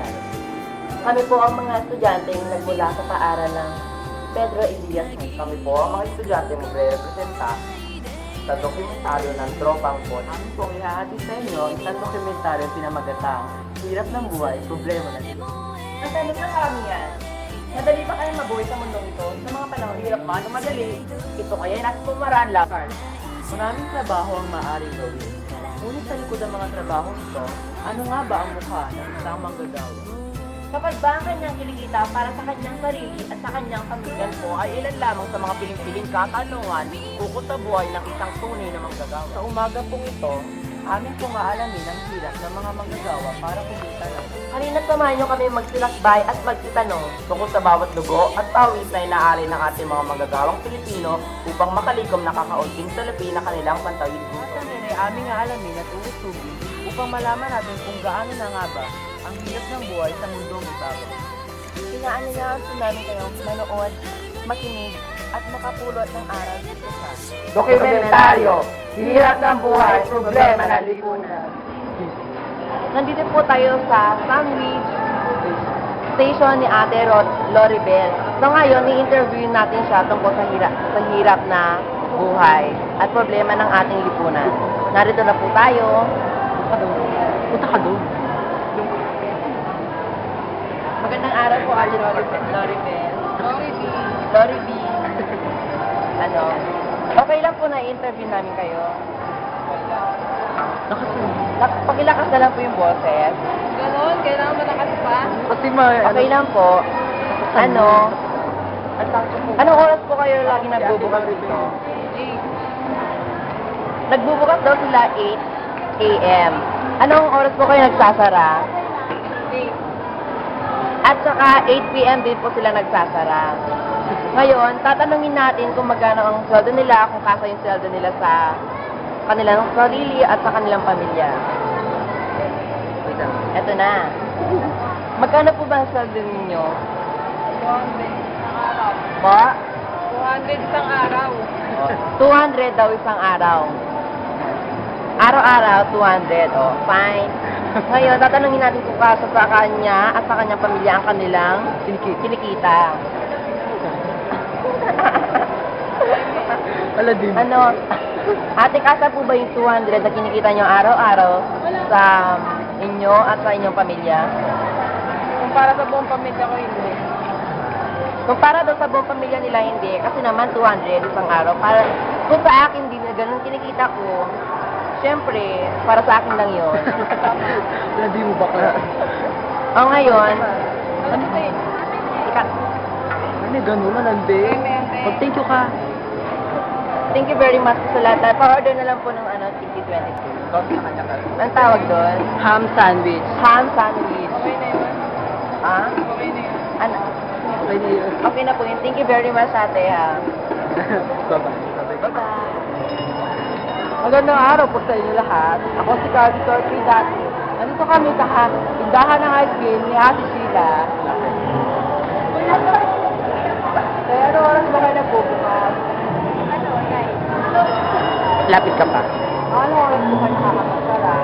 na mag-aral. Kami po ang mga estudyanteng nagmula sa paaral ng Pedro Elias Kami po ang mga estudyante magre-representa sa dokumentaryo ng Tropang Pod. Amin po ihahati sa inyo isang dokumentaryo pinamagatang Hirap ng Buhay, Problema ng Diyos. Ang tanong ng kami yan, madali ba kayo mabuhay sa mundong ito sa mga panahon Hirap man o madali, ito kaya nasa pumaraan lang. Maraming trabaho ang maaaring gawin. Ngunit sa likod ng mga trabaho ito, ano nga ba ang mukha ng isang manggagawa? Kapag ba ang kanyang kinikita para sa kanyang sarili at sa kanyang pamilya Yan po ay ilan lamang sa mga piling-piling katanungan ukol sa buhay ng isang tunay na manggagawa. Sa umaga pong ito, amin pong aalamin ang hirap ng mga manggagawa para kumita ng Halina't samahan niyo kami magsilakbay at magsitanong tungkol sa bawat dugo at pawis na inaari ng ating mga manggagawang Pilipino upang makalikom na kakaunting salapi na kanilang pantawid buto. Aming aalamin at uusugin upang malaman natin kung gaano na nga ba ang hirap ng buhay sa mundong ibabaw. Inaanyayahan po namin kayong manood, makinig, at makapulot ng aral dito sa Dokumentaryo, Hirap ng Buhay, Problema ng Lipunan. Nandito po tayo sa Sandwich Station ni Ate Loribel. So ngayon, i-interview natin siya tungkol sa hirap, sa hirap na buhay at problema ng ating lipunan. Narito na po tayo. Punta ka doon. Magandang araw po, Ate Loribel. Loribel. Loribel. Ano, okay lang po na i-interview namin kayo. Lak- Pakilakas na lang po yung boses. Ganon, kailangan malakas pa. Kasi ma... Okay lang po. Ano, anong oras po kayo lagi nagbubukas dito? Nagbubukas daw sila 8 a.m. Anong oras po kayo nagsasara? eh, At saka 8 p.m. din po sila nagsasara. Ngayon, tatanungin natin kung magkano ang sweldo nila, kung kasa yung sweldo nila sa kanilang sarili at sa kanilang pamilya. Eto na. Magkano po ba ang sweldo ninyo? 200 isang araw. Po? 200 isang araw. 200 daw isang araw. Araw-araw, 200. Oh, fine. Ngayon, tatanungin natin kung kasa sa kanya at sa kanyang pamilya ang kanilang kinikita. Wala din. Ano, ate, kasa po ba yung 200 na kinikita nyo araw-araw sa inyo at sa inyong pamilya? Kung para sa buong pamilya ko, hindi. Kung para daw sa buong pamilya nila, hindi. Kasi naman 200 isang araw. Para, kung sa akin din na ganun kinikita ko, syempre, para sa akin lang yon. Wala di mo bakla. O ngayon, Ano ito eh? ika, Ano ganun na nandi? Mente. thank you ka. thank you very much sa lahat. Pa-order na lang po ng ano, TG 22. Ang tawag doon? Ham sandwich. Ham sandwich. Okay na yun. Ah? Okay na yun. Ano? Okay na yun. Okay na po yun. Thank you very much, ate, ha. Bye-bye. Magandang araw po sa inyo lahat. Ako si Carly Torquay dati. Nandito kami sa ha- tindahan ng ice cream ni Ate Sheila. Kaya ano oras ba kayo nagbubukas? Lapit ka pa. Ano oras ba kayo nakakapagsara?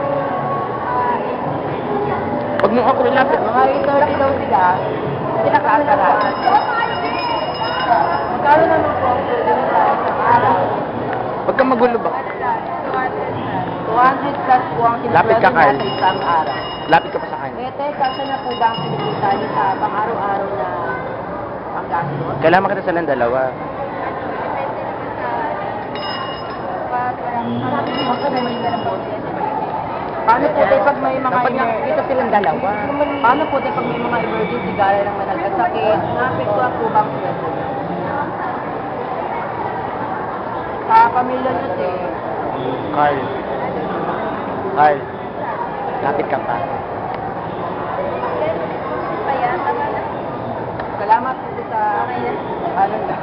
Huwag mo ako ilapit. Mga 8.30 daw sila. Nakakasara. Magkano naman po ang pwede nila sa araw? Huwag kang magulo ba? 200 plus po ang Lapit ka, Carl. sa isang araw. Lapit ka pa sa kanya. Eh, teka, saan na po ba ang kinikita niyo sa pang-araw-araw na panggastos? Kailangan makita silang dalawa. Paano po tayo pag may mga Dapat nga emer- kita silang dalawa. Paano po tayo pag may mga emergency gaya ng managkasakit? Naapektuhan po ba ang sweldo niyo? Sa pamilya niyo, eh. Carl. Carl. Lapit ka pa. Salamat po sa... Ano na?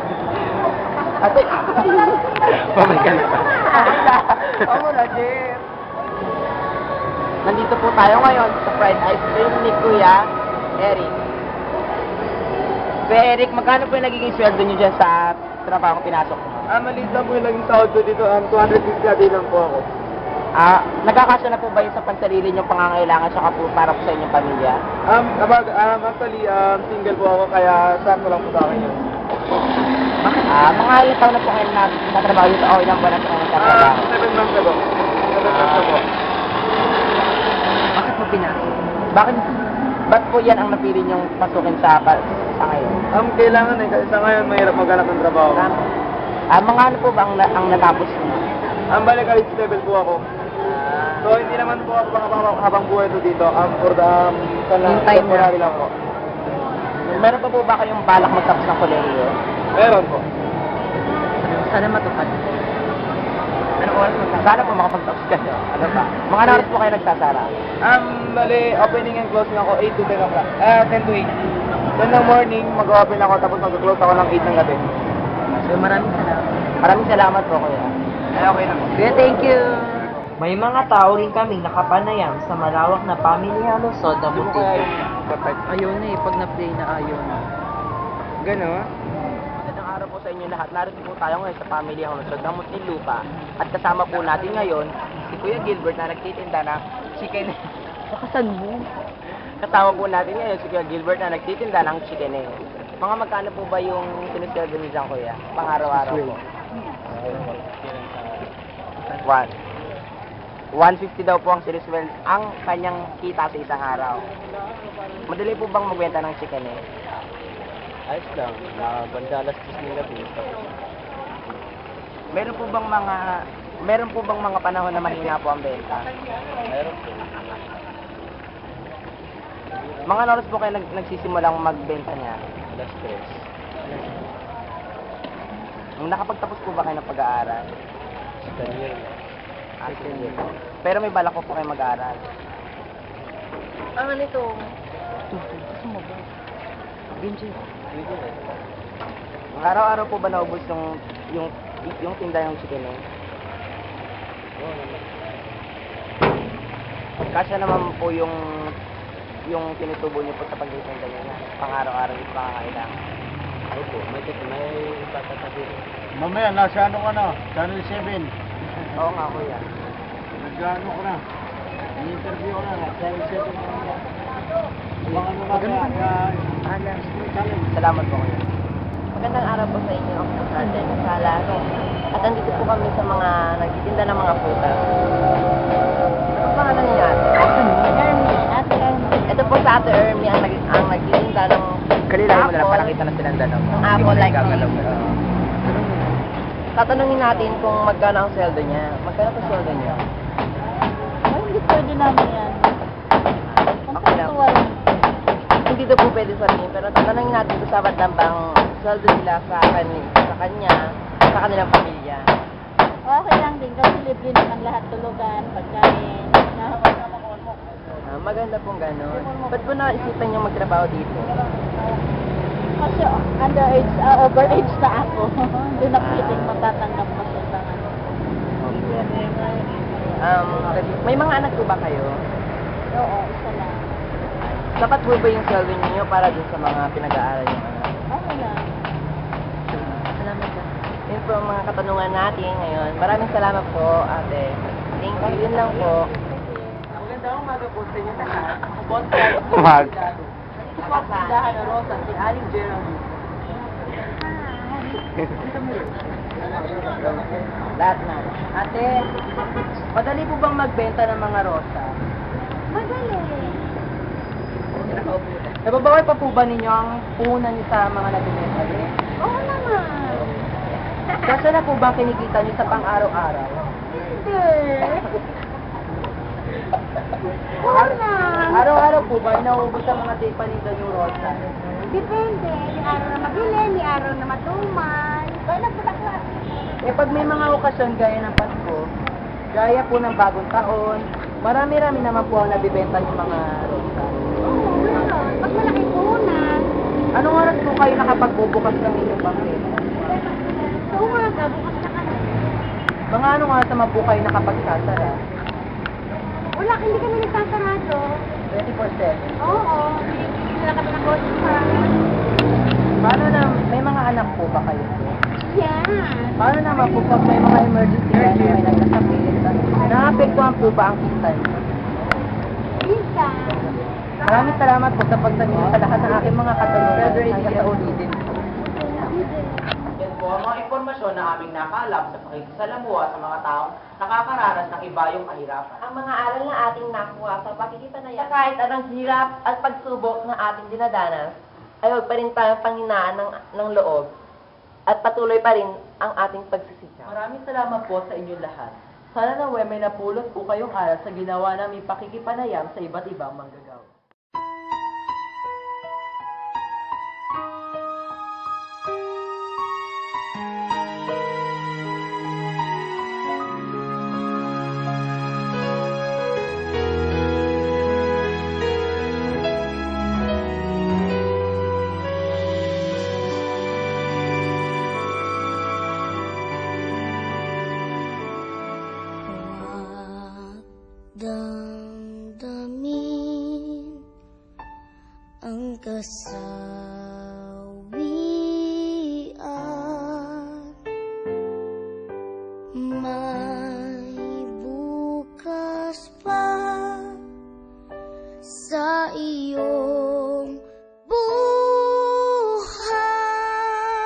Ate, Babay ka na pa. Ako na, Jeff. Nandito po tayo ngayon sa fried ice cream ni Kuya Eric. Kuya Eric, magkano po yung nagiging sweldo niyo dyan sa trabaho pinasok mo? Ah, maliit lang po yung naging sahod ko dito. Um, 250 a day lang po ako. Ah, nagkakasya na po ba yun sa pansarili niyong pangangailangan saka po para po sa inyong pamilya? Um, kapag, um, actually, um, single po ako, kaya sakto lang po sa akin yun. Ah, mga ilang taon na po kayo na nagtatrabaho dito o ilang buwan na po kayo Ah, nagtatrabaho? seven months ago. Seven months ago. Bakit po pinasok? Bakit, ba't po yan ang napili niyong pasukin sa, pa, sa ngayon? Um, kailangan eh, kasi sa ngayon mahirap maghanap ng trabaho. Ah, mga ano po ba ang, na- ang natapos niyo? Ang balik college level po ako. So, hindi naman po ako habang, habang buhay to dito. Um, for the, um, sa lang, Yung time temporary lang po. Meron pa po ba kayong balak magtapos ng kolehiyo? Meron po. Sana matupad. Anong oras mo? Sana po makapagtapos kayo. Ano ba? Mga oras po kayo nagsasara? Um, bali, opening and closing ako 8 to 10 o'clock. Ah, 10 to 8. Then ng morning, mag-open ako tapos mag-close ako ng 8 ng gabi. So maraming salamat. Maraming salamat po kuya. Ay, okay na po. Kuya, thank you. May mga tao rin kaming nakapanayam sa malawak na pamilya Luzon na butiki. Ayaw na eh, pag na-play na ayaw na. Gano'n? Magandang araw po sa inyo lahat. Narito po tayo ngayon sa Pamilya Hulusod ng Muntinlupa. At kasama po natin ngayon si Kuya Gilbert na nagtitinda ng chicken. Bakasan mo. Kasama po natin ngayon si Kuya Gilbert na nagtitinda ng chicken. Mga magkano po ba yung siniserve niyo dyan, Kuya? Pang araw-araw po. One. 150 daw po ang siniswell ang kanyang kita sa isang araw. Madali po bang magbenta ng chicken eh? Ayos lang. Nakabanda alas 10 ng gabi. Meron po bang mga meron po bang mga panahon na mahina po ang benta? Meron po. Mga oras po kayo nag, nagsisimulang magbenta niya? Alas 3. Nung nakapagtapos po ba kayo ng pag-aaral? Second year. Ah, sige. Pero may balak po po kayo mag-aaral. Ang ano ito? Araw-araw po ba naubos yung yung yung tinda ng chicken eh? Kasya naman po yung yung tinutubo niyo po sa pagtitinda niyo na pang-araw-araw yung pangangailangan. Opo, may may patatabi. Mamaya, nasa ano ka na? Channel 7. Oo nga kuya. Nag-ano ka na? I-interview ka na. 7 ka na. Alam. Challenge. Salamat po kuya. Magandang araw po sa inyo. Ako po sa Salaro. At andito po kami sa mga nagtitinda ng mga prutas. Ano? Ermi. Ate Ermi. Ito po sa Ate Ermi ang, nag ang nagtitinda ng Kanina mo na apple. palakita na silang dalawa. Ang apple like na. Tatanungin natin kung magkano ang sweldo niya. Magkano po sweldo niya? Ay, hindi pwede namin yan. Okay lang. Conceptual. Hindi daw po pwede sabihin, pero tatanungin natin kung sabat lang bang sweldo nila sa, kan sa kanya, sa kanilang pamilya. Okay lang din kasi libre naman lahat tulugan, pagkain. Na, Ah, maganda pong gano'n. Ba't po naisipan niyo magtrabaho dito? Kasi underage, uh, overage na ako. Hindi na pwedeng matatanggap ko sa tangan. Um, may mga anak po ba kayo? Oo, isa lang. Sapat po ba yung sweldo niyo para dun sa mga pinag-aaral niyo? Okay lang. Salamat po. Yun po ang mga katanungan natin ngayon. Maraming salamat po, ate. Thank you. Yun lang po. Magandang umaga po sa inyo lahat. Ako po ang Umaga. Nakasandahan na Rosa, si Aling Geraldine. Lahat na. Ate, madali po bang magbenta ng mga rosa? Madali. Nababawal pa po ba ninyo ang puhunan niyo sa mga nabibenta niyo? Oo naman. Kasi na po ba kinikita niyo sa pang-araw-araw? Hindi. Araw-araw po ba nauubos ang mga tipa nito yung rosa? Depende. May araw na mabili, may araw na matumal. Kaya nagpapakla. Eh pag may mga okasyon gaya ng Pasko, gaya po ng bagong taon, marami-rami naman po ang nabibenta yung mga rosa. Oo, meron. Pag malaking puhunan, Anong oras po kayo nakapagbubukas ng inyong pambenta? sa umaga, bukas na kami. Mga anong oras naman po kayo nakapagsasara? Wala, hindi kami nagsasarado. 24-7. Oo, hindi na kami ng grocery Paano na, may mga anak po ba kayo? Yan. Paano naman po pag may mga emergency na may nagkasakit? Naapektuhan po ba ang kita niyo? Minsan. Maraming salamat po sa pagsagot sa lahat ng aking mga katulungan hanggang sa ulitin. Po ang mga impormasyon na aming nakaalam sa pakikisalamuha sa mga taong nakakaranas ng iba yung kahirapan. Ang mga aral na ating nakuha sa pakikipanayan, kahit anong hirap at pagsubok na ating dinadanas, ay huwag pa rin tayong panghinaan ng, ng loob at patuloy pa rin ang ating pagsisikap. Maraming salamat po sa inyong lahat. Sana nawe may napulot po kayong aral sa ginawa namin pakikipanayam sa iba't ibang manggagawa. Hanggang sa